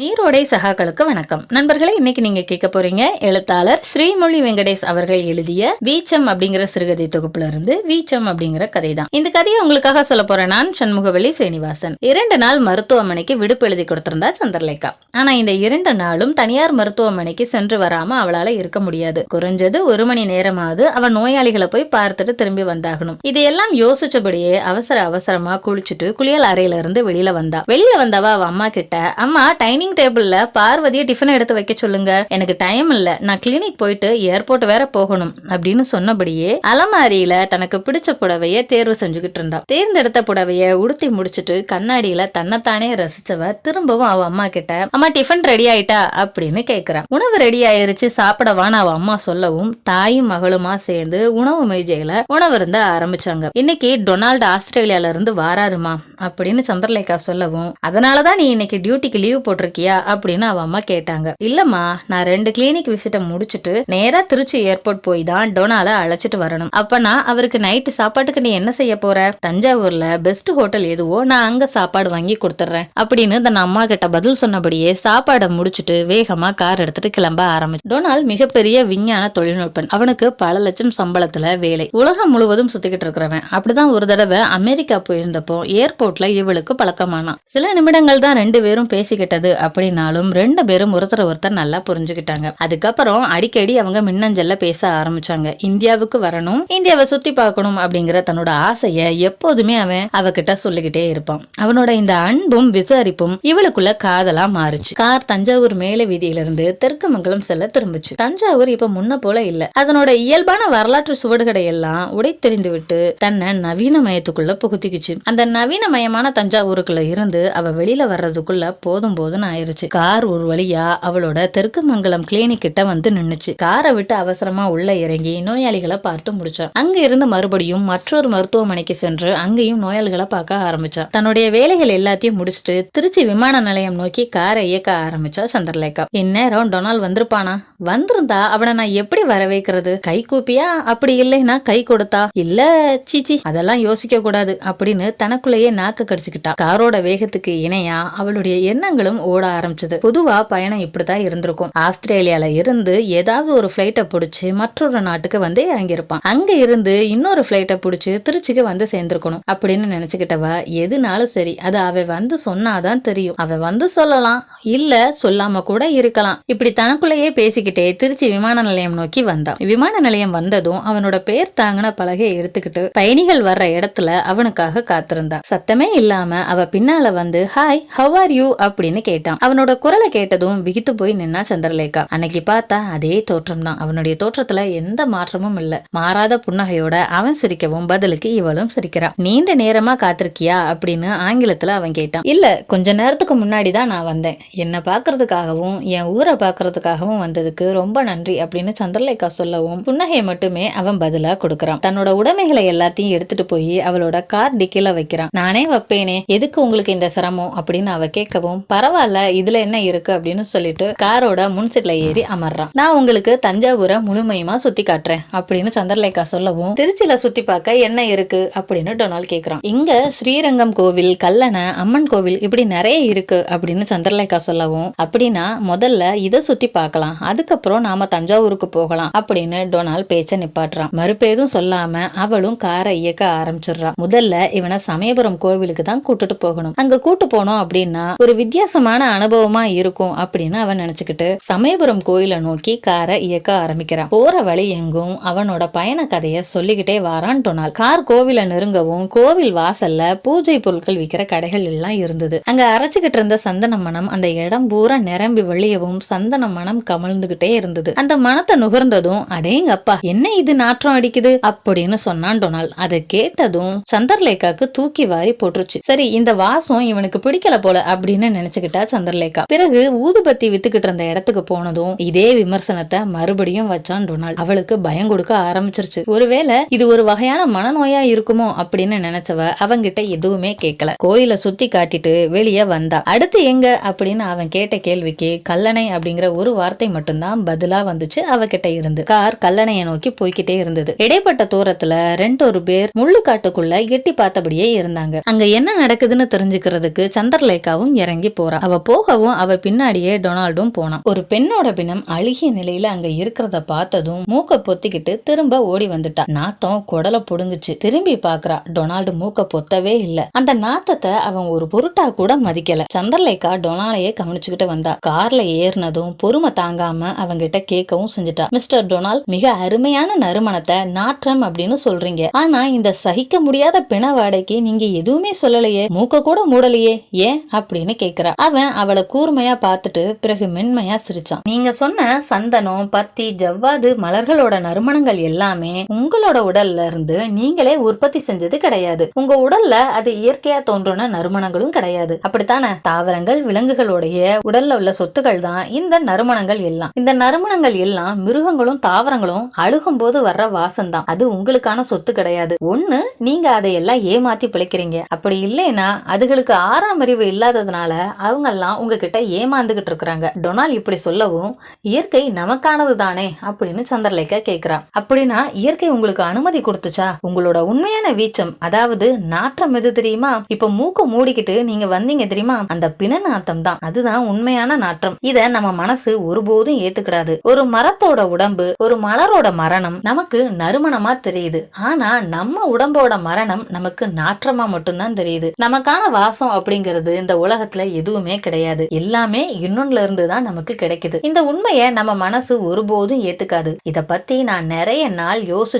நீரோடை சகாக்களுக்கு வணக்கம். நண்பர்களே இன்னைக்கு நீங்க கேட்க போறீங்க எழுத்தாளர் ஸ்ரீமொழி வெங்கடேஷ் அவர்கள் எழுதிய வீச்சம் அப்படிங்கிற சிறுகதை தொகுப்புல இருந்து வீச்சம் அப்படிங்கிற கதை தான் இந்த கதையை உங்களுக்காக சொல்ல போறேன் நான் சண்முகவெளி சீனிவாசன். இரண்டு நாள் மருத்துவமனைக்கு விடுப்பு எழுதி கொடுத்திருந்தா சந்திரலேகா. ஆனா இந்த இரண்டு நாளும் தனியார் மருத்துவமனைக்கு சென்று வராம அவளால இருக்க முடியாது. குறைஞ்சது ஒரு மணி நேரமாவது அவ நோயாளிகளை போய் பார்த்துட்டு திரும்பி வந்தாகணும். இதையெல்லாம் யோசிச்சபடியே அவசர அவசரமா குளிச்சுட்டு குளியல் அறையில இருந்து வெளியில வந்தா. வெளியில வந்தவா அவ அம்மா கிட்ட அம்மா டைனிங் டேபிள்ல பார்வதியை டிஃபன் எடுத்து வைக்க சொல்லுங்க. எனக்கு டைம் இல்ல. நான் கிளினிக் போயிட்டு ஏர்போர்ட் வேற போகணும் அப்படின்னு சொன்னபடியே அலமாரியில தனக்கு பிடிச்ச புடவைய தேர்வு செஞ்சுக்கிட்டு இருந்தா. தேர்ந்தெடுத்த புடவைய உடுத்தி முடிச்சிட்டு கண்ணாடியில தன்னைத்தானே ரசிச்சவ திரும்பவும் அவ அம்மா கிட்ட அம்மா டிஃபன் ரெடி ஆயிட்டா? அப்படின்னு கேக்குறா. உணவு ரெடி ஆயிருச்சு சாப்பிடவான்னு அவ அம்மா சொல்லவும் தாயும் மகளுமா சேர்ந்து உணவு மேஜையில உணவு இருந்த ஆரம்பிச்சாங்க. இன்னைக்கு டொனால்டு ஆஸ்திரேலியால இருந்து வாராருமா? அப்படின்னு சந்திரலேகா சொல்லவும் அதனாலதான் நீ இன்னைக்கு டியூட்டிக்கு லீவ் இருக்கியா அப்படின்னு அவ அம்மா கேட்டாங்க. இல்லம்மா நான் ரெண்டு கிளினிக் விசிட்ட முடிச்சுட்டு நேரா திருச்சி ஏர்போர்ட் போய் தான் டொனால அழைச்சிட்டு வரணும். அப்பனா அவருக்கு நைட்டு சாப்பாட்டுக்கு நீ என்ன செய்ய போற? தஞ்சாவூர்ல பெஸ்ட் ஹோட்டல் எதுவோ நான் அங்க சாப்பாடு வாங்கி கொடுத்துட்றேன் அப்படின்னு தன் அம்மா கிட்ட பதில் சொன்னபடியே சாப்பாடை முடிச்சிட்டு வேகமா கார் எடுத்துட்டு கிளம்ப ஆரம்பிச்சு டொனால் மிகப்பெரிய விஞ்ஞான தொழில்நுட்பன். அவனுக்கு பல லட்சம் சம்பளத்துல வேலை. உலகம் முழுவதும் சுத்திக்கிட்டு இருக்கிறவன். அப்படிதான் ஒரு தடவை அமெரிக்கா போயிருந்தப்போ ஏர்போர்ட்ல இவளுக்கு பழக்கமானான். சில நிமிடங்கள் தான் ரெண்டு பேரும் பேசிக்கிட்டது அப்படின்னாலும் ரெண்டு பேரும் ஒருத்தர் ஒருத்தர் நல்லா புரிஞ்சுக்கிட்டாங்க. அதுக்கப்புறம் அடிக்கடி அவங்க மின்னஞ்சல்ல பேச ஆரம்பிச்சாங்க. இந்தியாவுக்கு வரணும் இந்தியாவை சுத்தி பார்க்கணும் அப்படிங்கிற தன்னோட ஆசைய எப்போதுமே அவன் அவகிட்ட சொல்லிக்கிட்டே இருப்பான். அவனோட இந்த அன்பும் விசாரிப்பும் இவளுக்குள்ள காதலா மாறுச்சு. கார் தஞ்சாவூர் மேல வீதியிலிருந்து தெற்கு மங்கலம் செல்ல திரும்பிச்சு. தஞ்சாவூர் இப்ப முன்ன போல இல்ல. அதனோட இயல்பான வரலாற்று சுவடுகளை எல்லாம் உடை விட்டு தன்னை நவீன மயத்துக்குள்ள புகுத்திக்குச்சு. அந்த நவீனமயமான தஞ்சாவூருக்குள்ள இருந்து அவ வெளியில வர்றதுக்குள்ள போதும் போதும்னு ஆயிருச்சு கார் ஒரு வழியா அவளோட தெற்கு மங்கலம் கிளினிக் கிட்ட வந்து நின்னுச்சு. காரை விட்டு அவசரமா உள்ள இறங்கி நோயாளிகளை பார்த்து முடிச்சா அங்க இருந்து மறுபடியும் மற்றொரு மருத்துவமனைக்கு சென்று அங்கேயும் நோயாளிகளை பார்க்க ஆரம்பிச்சா தன்னுடைய வேலைகள் எல்லாத்தையும் முடிச்சுட்டு திருச்சி விமான நிலையம் நோக்கி காரை இயக்க ஆரம்பிச்சா சந்திரலேகா. இந்நேரம் டொனால் வந்திருப்பானா? வந்திருந்தா அவனை நான் எப்படி வர வைக்கிறது கை கூப்பியா? அப்படி இல்லைன்னா கை கொடுத்தா? இல்ல சீச்சி அதெல்லாம் யோசிக்க கூடாது அப்படின்னு தனக்குள்ளேயே நாக்க கடிச்சுக்கிட்டா. காரோட வேகத்துக்கு இணையா அவளுடைய எண்ணங்களும் ஓட ஆரம்பிச்சது. பொதுவா பயணம் இப்படிதான் இருந்திருக்கும். ஆஸ்திரேலியால இருந்து ஏதாவது ஒரு பிளைட்டை பிடிச்சி மற்றொரு நாட்டுக்கு வந்து இறங்கியிருப்பான். அங்க இருந்து இன்னொரு பிளைட்டை பிடிச்சி திருச்சிக்கு வந்து சேர்ந்திருக்கணும் அப்படின்னு நினைச்சுக்கிட்டவ எதுனாலும் சரி அது அவ வந்து சொன்னாதான் தெரியும். அவ வந்து சொல்லலாம். இல்ல சொல்லாம கூட இருக்கலாம். இப்படி தனக்குள்ளேயே பேசிக்கிட்டே திருச்சி விமான நிலையம் நோக்கி வந்தான் விமான நிலையம் வந்ததும் அவனோட பேர் தாங்கின பலகையை எடுத்துக்கிட்டு பயணிகள் வர்ற இடத்துல அவனுக்காக காத்திருந்தா. சத்தமே இல்லாம அவ பின்னால வந்து ஹாய் ஹவ் ஆர் யூ அப்படின்னு கேட்டான் அவனோட குரலை கேட்டதும் விகித்து போய் நின்னா சந்திரலேகா. அன்னைக்கு பார்த்தா அதே தோற்றம் தான் அவனுடைய தோற்றத்துல எந்த மாற்றமும் இல்ல. மாறாத புன்னகையோட அவன் சிரிக்கவும் பதிலுக்கு இவளும் சிரிக்கிறான் நீண்ட நேரமா காத்திருக்கியா? அப்படின்னு ஆங்கிலத்துல அவன் கேட்டான். இல்ல கொஞ்ச நேரத்துக்கு முன்னாடி தான் நான் வந்தேன். என்னை பார்க்கறதுக்காகவும் என் ஊரை பார்க்கறதுக்காகவும் வந்ததுக்கு ரொம்ப நன்றி அப்படின்னு சந்திரலேகா சொல்லவும் புன்னகையை மட்டுமே அவன் பதிலா கொடுக்கறான். தன்னோட உடைமைகளை எல்லாத்தையும் எடுத்துட்டு போய் அவளோட கார் டிக்கில வைக்கிறான். நானே வைப்பேனே எதுக்கு உங்களுக்கு இந்த சிரமம்? அப்படின்னு அவ கேட்கவும் பரவாயில்ல இதுல என்ன இருக்கு? அப்படின்னு சொல்லிட்டு காரோட முன் சீட்ல ஏறி அமர்றான். நான் உங்களுக்கு தஞ்சாவூரை முழுமையுமா சுத்தி காட்டுறேன் அப்படின்னு சந்திரலேகா சொல்லவும் திருச்சியில சுத்தி பார்க்க என்ன இருக்கு? அப்படின்னு டொனால்ட் கேக்குறான். இங்க ஸ்ரீரங்கம் கோவில் கல்லணை அம்மன் கோவில் இப்படி நிறைய இருக்கு அப்படின்னு சந்திரலேகா சொல்லவும் அப்படின்னா முதல்ல இதை சுத்தி பார்க்கலாம் அதுக்கப்புறம் நாம தஞ்சாவூருக்கு போகலாம் அப்படின்னு டொனால்ட் பேச்ச நிப்பாட்டுறான். மறுபேதும் சொல்லாம அவளும் காரை இயக்க ஆரம்பிச்சிடுறான் முதல்ல இவனை சமயபுரம் கோவிலுக்கு தான் கூட்டிட்டு போகணும். அங்க கூட்டு போனோம் அப்படின்னா ஒரு வித்தியாசமான அனுபவமா இருக்கும் அப்படின்னு அவன் நினைச்சுக்கிட்டு சமயபுரம் கோயிலை நோக்கி காரை இயக்க ஆரம்பிக்கிறான். போற வழி எங்கும் அவனோட பயண கதையை சொல்லிக்கிட்டே வாரான் டொனால் கார் கோவிலை நெருங்கவும் கோவில் வாசல்ல பூஜை பொருட்கள் விற்கிற கடைகள் எல்லாம் இருந்தது. அங்க அரைச்சுக்கிட்டு இருந்த சந்தன மனம் அந்த இடம் பூரா நிரம்பி வழியவும் சந்தன மனம் கமழ்ந்துகிட்டே இருந்தது. அந்த மனத்தை நுகர்ந்ததும் அடேங்கப்பா என்ன இது நாற்றம் அடிக்குது? அப்படின்னு சொன்னான் டொனால் அதை கேட்டதும் சந்தர்லேகாக்கு தூக்கி வாரி போட்டுருச்சு. சரி இந்த வாசம் இவனுக்கு பிடிக்கல போல அப்படின்னு நினைச்சுக்கிட்டா சந்திரலேகா. பிறகு ஊதுபத்தி வித்துக்கிட்டு இருந்த இடத்துக்கு போனதும் இதே விமர்சனத்தை மறுபடியும் வச்சான் டொனால்ட். அவளுக்கு பயம் கொடுக்க ஆரம்பிச்சிருச்சு. ஒருவேளை இது ஒரு வகையான மனநோயா இருக்குமோ அப்படின்னு நினைச்சவ அவங்கிட்ட எதுவுமே கேட்கல கோயில சுத்தி காட்டிட்டு வெளியே வந்தா. அடுத்து எங்க அப்படின்னு அவன் கேட்ட கேள்விக்கு கல்லணை அப்படிங்கிற ஒரு வார்த்தை மட்டும்தான் பதிலா வந்துச்சு அவகிட்ட இருந்து. கார் கல்லணையை நோக்கி போய்கிட்டே இருந்தது. இடைப்பட்ட தூரத்துல ரெண்டு ஒரு பேர் முள்ளுக்காட்டுக்குள்ள எட்டி பார்த்தபடியே இருந்தாங்க. அங்க என்ன நடக்குதுன்னு தெரிஞ்சுக்கிறதுக்கு சந்திரலேகாவும் இறங்கி போறா. அவ போகவும் அவ பின்னாடியே டொனால்டும் போனான். ஒரு பெண்ணோட பிணம் அழுகிய நிலையில அங்க இருக்கிறத பார்த்ததும் மூக்க பொத்திக்கிட்டு திரும்ப ஓடி வந்துட்டா. நாத்தம் குடலை புடுங்குச்சு. திரும்பி பாக்குறா டொனால்டு மூக்க பொத்தவே இல்ல. அந்த நாத்தத்தை அவன் ஒரு பொருட்டா கூட மதிக்கல. சந்திரலேகா டொனாலையே கவனிச்சுக்கிட்டு வந்தா. கார்ல ஏறினதும் பொறுமை தாங்காம அவங்கிட்ட கேட்கவும் செஞ்சுட்டா. மிஸ்டர் டொனால்ட் மிக அருமையான நறுமணத்தை நாற்றம் அப்படின்னு சொல்றீங்க. ஆனா இந்த சகிக்க முடியாத பிண வாடைக்கு நீங்க எதுவுமே சொல்லலையே. மூக்க கூட மூடலையே. ஏன்? அப்படின்னு கேக்குறா. அவன் அவளை கூர்மையா பார்த்துட்டு பிறகு மென்மையா சிரிச்சான். நீங்க சொன்ன சந்தனம் பத்தி ஜவ்வாது மலர்களோட நறுமணங்கள் எல்லாமே உங்களோட உடல்ல இருந்து நீங்களே உற்பத்தி செஞ்சது கிடையாது. உங்க உடல்ல அது இயற்கையா தோன்றின நறுமணங்களும் கிடையாது. அப்படித்தானே? தாவரங்கள் விலங்குகளுடைய உடல்ல உள்ள சொத்துக்கள் தான் இந்த நறுமணங்கள் எல்லாம். இந்த நறுமணங்கள் எல்லாம் மிருகங்களும் தாவரங்களும் அழுகும் போது வர்ற வாசம் தான். அது உங்களுக்கான சொத்து கிடையாது. ஒண்ணு நீங்க அதையெல்லாம் ஏமாத்தி பிழைக்கிறீங்க. அப்படி இல்லைன்னா அதுகளுக்கு ஆறாம் அறிவு இல்லாததுனால அவங்க எல்லாம் உங்ககிட்ட ஏமாந்துகிட்டு இருக்கிறாங்க. டொனால்ட் இப்படி சொல்லவும் இயற்கை நமக்கானது தானே அப்படின்னு சந்திரலேகா கேக்குறா. அப்படின்னா இயற்கை உங்களுக்கு அனுமதி கொடுத்துச்சா? உங்களோட உண்மையான வீச்சம் அதாவது நாற்றம் எது தெரியுமா? இப்ப மூக்க மூடிக்கிட்டு நீங்க வந்தீங்க தெரியுமா? அந்த பிண நாத்தம் தான். அதுதான் உண்மையான நாற்றம். இத நம்ம மனசு ஒருபோதும் ஏத்துக்கிடாது. ஒரு மரத்தோட உடம்பு ஒரு மலரோட மரணம் நமக்கு நறுமணமா தெரியுது. ஆனா நம்ம உடம்போட மரணம் நமக்கு நாற்றமா மட்டும்தான் தெரியுது. நமக்கான வாசம் அப்படிங்கிறது இந்த உலகத்துல எதுவுமே கிடையாது. எல்லாமே இன்னொன்னுல இருந்து தான் நமக்கு கிடைக்குது. இந்த உண்மையை நம்ம மனசு ஒருபோதும் ஏத்துக்காது. இத பத்தி நான் நிறைய நாள் யோசி